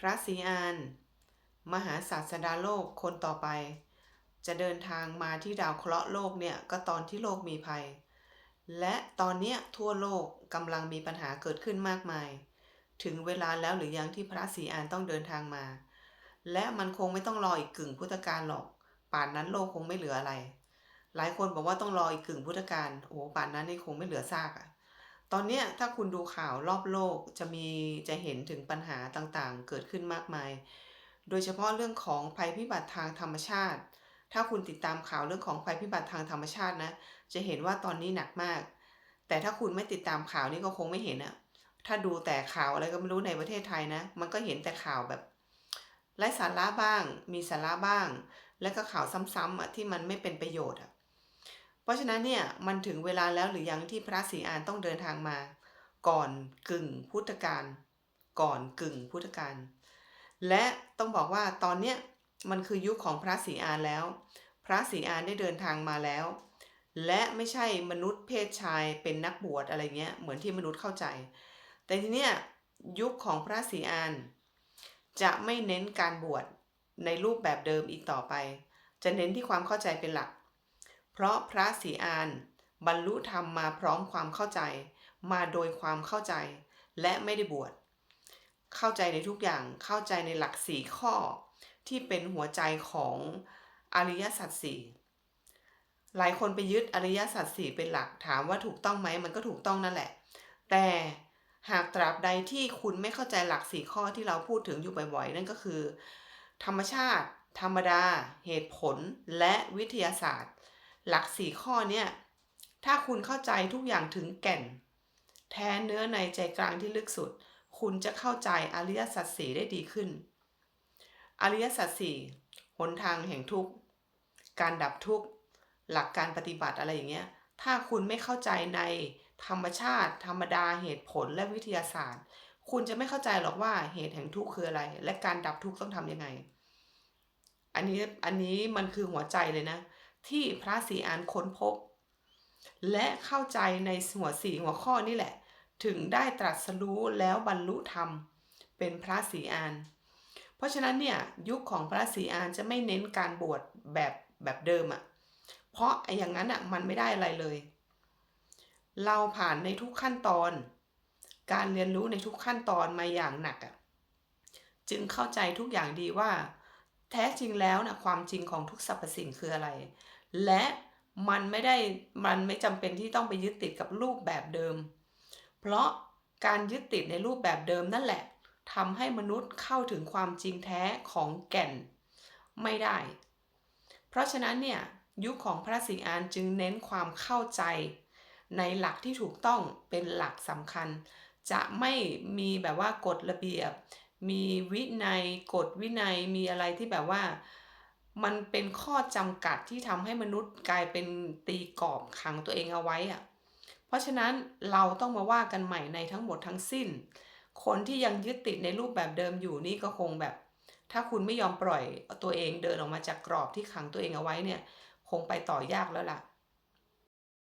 พระศรีอาน มหาศาสดาโลกคนต่อไป จะเดินทางมาที่ดาวเคราะห์โลกเนี่ยก็ตอนที่โลกมีภัย และตอนเนี้ยทั่วโลกกำลังมีปัญหาเกิดขึ้นมากมาย ถึงเวลาแล้วหรือยังที่พระศรีอานต้องเดินทางมา และมันคงไม่ต้องรออีกกึ่งพุทธกาลหรอก ป่านนั้นโลกคงไม่เหลืออะไร หลายคนบอกว่าต้องรออีกกึ่งพุทธกาลโอ้ป่านนั้นนี่คงไม่เหลือซากอะ ตอนนี้ถ้าคุณดูข่าวรอบโลกจะมีจะเห็นถึงปัญหาต่างๆ เกิดขึ้นมากมาย โดยเฉพาะเรื่องของภัยพิบัติทางธรรมชาติ ถ้าคุณติดตามข่าวเรื่องของภัยพิบัติทางธรรมชาตินะ จะเห็นว่าตอนนี้หนักมาก แต่ถ้าคุณไม่ติดตามข่าวนี่ก็คงไม่เห็นอะถ้าดูแต่ข่าวอะไรก็ไม่รู้ในประเทศไทยนะ มันก็เห็นแต่ข่าวแบบไร้สาระบ้าง มีสาระบ้าง แล้วก็ข่าวซ้ำๆอะที่มันไม่เป็นประโยชน์อะ เพราะฉะนั้นเนี่ยมันถึงเวลาแล้วหรือยังที่พระศรีอานต้องเดินทางมา ก่อนกึ่งพุทธกาลก่อนกึ่งพุทธกาลและต้องบอกว่าตอนเนี้ยมันคือยุคของพระศรีอานแล้ว พระศรีอานได้เดินทางมาแล้ว และไม่ใช่มนุษย์เพศชายเป็นนักบวชอะไรเงี้ยเหมือนที่มนุษย์เข้าใจ แต่ทีเนี้ยยุคของพระศรีอานจะไม่เน้นการบวชในรูปแบบเดิมอีกต่อไป จะเน้นที่ความเข้าใจเป็นหลัก เพราะพระศรีอาน บรรลุธรรมมาพร้อมความเข้าใจ มาโดยความเข้าใจ และไม่ได้บวช เข้าใจในทุกอย่างเข้าใจในหลักสี่ข้อ ที่เป็นหัวใจของอริยสัจสี่หลายคนไปยึดอริยสัจสี่เป็นหลักถามว่าถูกต้องไหมมันก็ถูกต้องนั่นแหละ แต่หากตราบใดที่คุณไม่เข้าใจหลักสี่ข้อที่เราพูดถึงอยู่บ่อยๆ นั่นก็คือ ธรรมชาติ ธรรมดา เหตุผลและวิทยาศาสตร์ หลักสี่ข้อเนี่ยถ้าคุณเข้าใจทุกอย่างถึงแก่น แท้เนื้อในใจกลางที่ลึกสุด คุณจะเข้าใจอริยสัจสี่ได้ดีขึ้น อริยสัจสี่หนทางแห่งทุกข์ การดับทุกข์ หลักการปฏิบัติอะไรอย่างเงี้ย ถ้าคุณไม่เข้าใจในธรรมชาติ ธรรมดาเหตุผลและวิทยาศาสตร์ คุณจะไม่เข้าใจหรอกว่าเหตุแห่งทุกข์คืออะไร และการดับทุกข์ต้องทำยังไง อันนี้อันนี้มันคือหัวใจเลยนะ ที่พระศรีอานค้นพบ และเข้าใจในหัวสี่หัวข้อนี่แหละ ถึงได้ตรัสรู้แล้วบรรลุธรรม เป็นพระศรีอาน เพราะฉะนั้นเนี่ยยุคของพระศรีอานจะไม่เน้นการบวชแบบแบบเดิมอะ่ะเพราะไอ้อย่างนั้นอะ่ะมันไม่ได้อะไรเลย เราผ่านในทุกขั้นตอน การเรียนรู้ในทุกขั้นตอนมาอย่างหนักอะ่ะจึงเข้าใจทุกอย่างดีว่า แท้จริงแล้วนะความจริงของทุกสรรพสิ่งคืออะไร และมันไม่ได้มันไม่จำเป็นที่ต้องไปยึดติดกับรูปแบบเดิม เพราะการยึดติดในรูปแบบเดิมนั่นแหละทำให้มนุษย์เข้าถึงความจริงแท้ของแก่นไม่ได้ เพราะฉะนั้นเนี่ยยุคของพระศรีอานจึงเน้นความเข้าใจ ในหลักที่ถูกต้องเป็นหลักสำคัญ จะไม่มีแบบว่ากฎระเบียบ มีวินัยกฎวินัยมีอะไรที่แบบว่า มันเป็นข้อจำกัดที่ทำให้มนุษย์กลายเป็นตีกรอบขังตัวเองเอาไว้อะเพราะฉะนั้นเราต้องมาว่ากันใหม่ในทั้งหมดทั้งสิ้น คนที่ยังยึดติดในรูปแบบเดิมอยู่นี่ก็คงแบบ ถ้าคุณไม่ยอมปล่อยตัวเองเดินออกมาจากกรอบที่ขังตัวเองเอาไว้เนี่ย คงไปต่อยากแล้วล่ะ